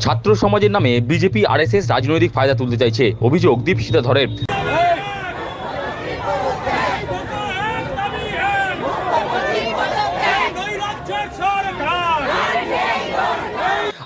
ছাত্র সমাজের নামে বিজেপি আরএসএস রাজনৈতিক ফায়দা তুলতে চাইছে। অভিযোগ দীপশিতা ধরের।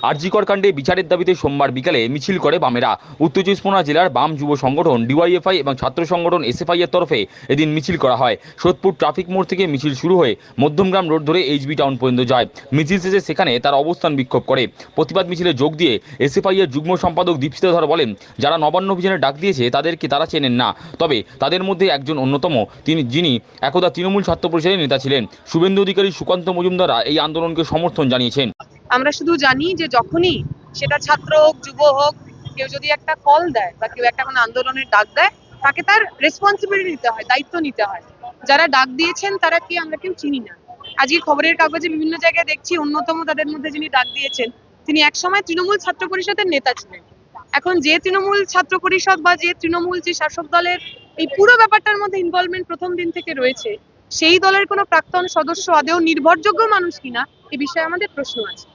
আরজিকর কাণ্ডে বিচারের দাবিতে সোমবার বিকালে মিছিল করে বামেরা। উত্তর চব্বিশ পরগনা জেলার বাম যুব সংগঠন, ডিওয়াইএফআই এবং ছাত্র সংগঠন এসএফআই এর তরফে এদিন মিছিল করা হয়। সোদপুর ট্রাফিক মোড় থেকে মিছিল শুরু হয়ে মধ্যমগ্রাম রোড ধরে এইচবি টাউন পর্যন্ত যায়। মিছিল শেষে সেখানে তার অবস্থান বিক্ষোভ করে। প্রতিবাদ মিছিলে যোগ দিয়ে এসএফআই এর যুগ্ম সম্পাদক দীপশিতা ধর বলেন, যারা নবান্ন অভিযানে ডাক দিয়েছে, তাদেরকে তারা চেনেন না। তবে তাদের মধ্যে একজন অন্যতম, তিনি, যিনি একদা তৃণমূল ছাত্র পরিষদের নেতা ছিলেন। শুভেন্দু অধিকারী সুকান্ত মজুমদাররা এই আন্দোলনকে সমর্থন জানিয়েছেন। আমরা শুধু জানি যে যখনই সেটা ছাত্র হোক, যুব হোক, কেউ যদি একটা কল দেয় বা কেউ একটা কোনো আন্দোলনের ডাক দেয়, তাকে তার রেসপন্সিবিলিটি নিতে হয়, দায়িত্ব নিতে হয়। যারা ডাক দিয়েছেন, তারা কি আমরা কেউ চিনি না? আজকে খবরের কাগজে বিভিন্ন জায়গায় দেখছি, অন্যতম তাদের মধ্যে যিনি ডাক দিয়েছেন, তিনি একসময় তৃণমূল ছাত্র পরিষদের নেতা ছিলেন। এখন যে তৃণমূল ছাত্র পরিষদ বা যে তৃণমূল যে শাসক দলের এই পুরো ব্যাপারটার মধ্যে ইনভলভমেন্ট প্রথম দিন থেকে রয়েছে সেই দলের কোনো প্রাক্তন সদস্য আদেও নির্ভরযোগ্য মানুষ কিনা এ বিষয়ে আমাদের প্রশ্ন আছে।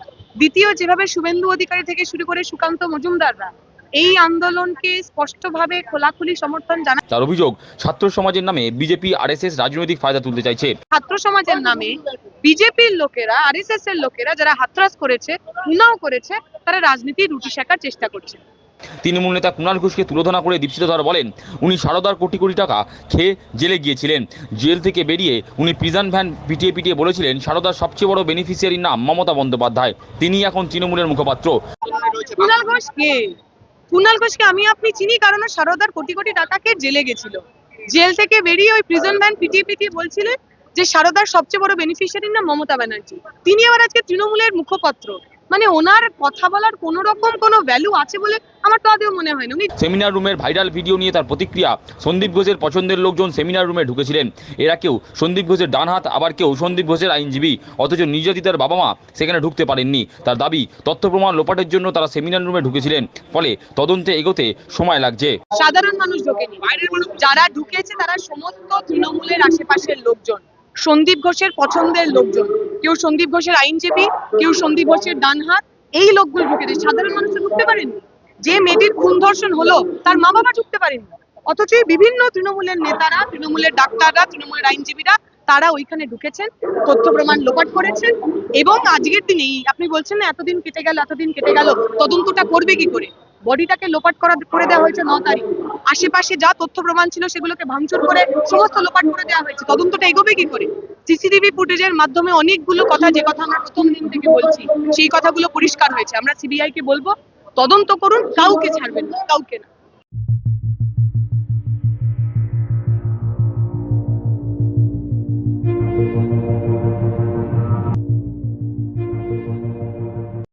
দ্বিতীয় যেভাবে শুভেন্দু অধিকারী থেকে শুরু করে সুকান্ত মজুমদাররা এই আন্দোলনকে স্পষ্টভাবে খোলাখুলি সমর্থন জানা তার অভিযোগ ছাত্র সমাজের নামে বিজেপি আরএসএস রাজনৈতিক ফায়দা তুলতে চাইছে। ছাত্র সমাজের নামে বিজেপির লোকেরা আরএসএস এর লোকেরা যারা হাতরাস করেছে উনাও করেছে তারা রাজনীতি রুটি শেখার চেষ্টা করছে। তৃণমূল নেতা কুণাল ঘোষকে তুলোধনা করে দীপশিতা ধর বলেন, উনি সারদার কোটি কোটি টাকা খেয়ে জেলে গিয়েছিলেন। জেল থেকে বেরিয়ে উনি প্রিজন ভ্যান পিটিয়ে পিটিয়ে বলেছিলেন, সারদার সবচেয়ে বড় বেনিফিশিয়ারির নাম মমতা বন্দ্যোপাধ্যায়। তিনি এখন তৃণমূলের মুখপাত্র। কুণাল ঘোষ কে? কুণাল ঘোষকে আমি আপনি চিনি কারণ সারদার কোটি কোটি টাকাকে জেলে গেছিল। জেল থেকে বেরিয়ে ওই প্রিজন ভ্যান পিটিয়ে পিটিয়ে বলছিলেন যে, সারদার সবচেয়ে বড় বেনিফিশিয়ারি না মমতা ব্যানার্জি। তিনি আবার আজকে তৃণমূলের মুখপাত্র। মানে ওনার কথা বলার কোন রকম কোনো ভ্যালু আছে বলে আমার তো আদেও মনে হয় না উনি সেমিনার রুমের ভাইরাল ভিডিও নিয়ে তার প্রতিক্রিয়া। সন্দীপ ঘোষের পছন্দের লোকজন সেমিনার রুমে ঢুকেছিলেন। এরা কেউ সন্দীপ ঘোষের ডান হাত আবার কেউ সন্দীপ ঘোষের আইনজীবী। অথচ নির্যাতিতার বাবা মা সেখানে ঢুকতে পারেননি। তার দাবি তথ্য প্রমাণ লোপাটের জন্য তারা সেমিনার রুমে ঢুকেছিলেন। ফলে তদন্তে এগোতে সময় লাগছে। সাধারণ মানুষ ঢোকেনি। যারা ঢুকেছে তারা সমস্ত তৃণমূলের আশেপাশের লোকজন। সন্দীপ ঘোষের পছন্দের লোকজন। কেউ সন্দীপ ঘোষের আইনজীবী, কেউ সন্দীপ ঘোষের ডান হাত এই লোকগুলো ঢুকে ঢুকেছে সাধারণ মানুষ ঢুকতে পারেনি। যে মেয়েটির খুন ধর্ষণ হলো, তার মা বাবা ঢুকতে পারেনি। অথচ বিভিন্ন তৃণমূলের নেতারা, তৃণমূলের ডাক্তাররা, তৃণমূলের আইনজীবীরা, তারা ওইখানে ঢুকেছেন, তথ্য প্রমাণ লোপাট করেছেন এবং আজকের দিনেই আপনি বলছেন না, এতদিন কেটে গেল, এতদিন কেটে গেল, তদন্তটা করবে কি করে? বডিটাকে লোপাট করা করে দেওয়া হয়েছে ন তারিখ। আশেপাশে যা তথ্য প্রমাণ ছিল, সেগুলোকে ভাঙচুর করে সমস্ত লোপাট করে দেওয়া হয়েছে। তদন্তটা এগোবে কি করে? সিসিটিভি ফুটেজের মাধ্যমে অনেকগুলো কথা, যে কথা আমরা প্রথম দিন থেকে বলছি, সেই কথাগুলো পরিষ্কার হয়েছে। আমরা সিবিআই কে বলব, তদন্ত করুন, কাউকে ছাড়বেন না, কাউকে না।